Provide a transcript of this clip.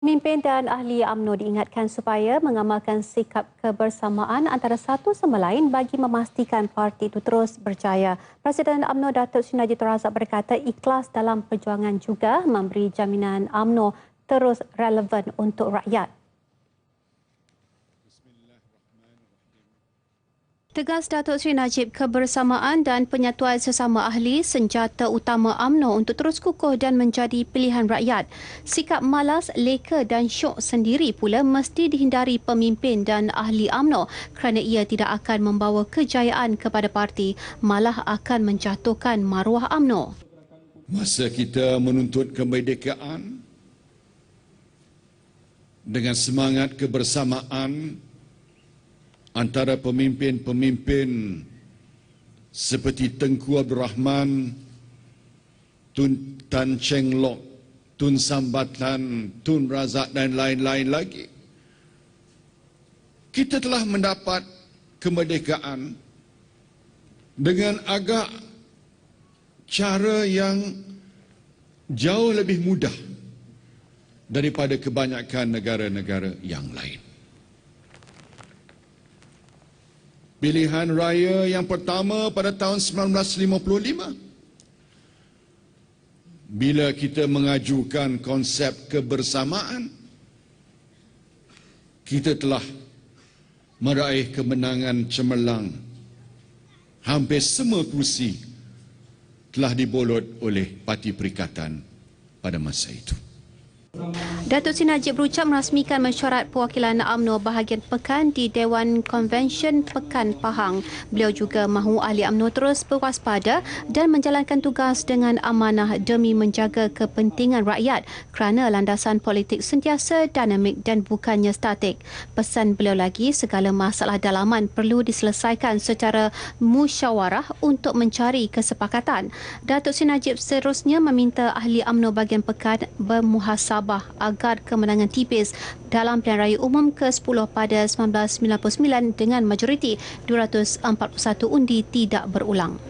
Pemimpin dan ahli AMNO diingatkan supaya mengamalkan sikap kebersamaan antara satu sama lain bagi memastikan parti itu terus berjaya. Presiden AMNO Datuk Sri Najib Razak berkata ikhlas dalam perjuangan juga memberi jaminan AMNO terus relevan untuk rakyat. Tegas Datuk Seri Najib kebersamaan dan penyatuan sesama ahli senjata utama AMNO untuk terus kukuh dan menjadi pilihan rakyat. Sikap malas, leka dan syok sendiri pula mesti dihindari pemimpin dan ahli AMNO kerana ia tidak akan membawa kejayaan kepada parti, malah akan menjatuhkan maruah AMNO. Masa kita menuntut kemerdekaan dengan semangat kebersamaan antara pemimpin-pemimpin seperti Tengku Abdul Rahman, Tun Tan Cheng Lok, Tun Sambatan, Tun Razak dan lain-lain lagi. Kita telah mendapat kemerdekaan dengan agak cara yang jauh lebih mudah daripada kebanyakan negara-negara yang lain. Pilihan raya yang pertama pada tahun 1955 bila kita mengajukan konsep kebersamaan kita telah meraih kemenangan cemerlang. Hampir semua kursi telah dibolot oleh parti perikatan pada masa itu Datuk Seri Najib berucap merasmikan mesyuarat perwakilan UMNO bahagian pekan di Dewan Konvensyen Pekan Pahang. Beliau juga mahu ahli UMNO terus berwaspada dan menjalankan tugas dengan amanah demi menjaga kepentingan rakyat kerana landasan politik sentiasa dinamik dan bukannya statik. Pesan beliau lagi, segala masalah dalaman perlu diselesaikan secara musyawarah untuk mencari kesepakatan. Datuk Seri Najib seterusnya meminta ahli UMNO bahagian pekan bermuhasabah agar agar kemenangan tipis dalam pilihan raya umum ke-10 pada 1999 dengan majoriti 241 undi tidak berulang.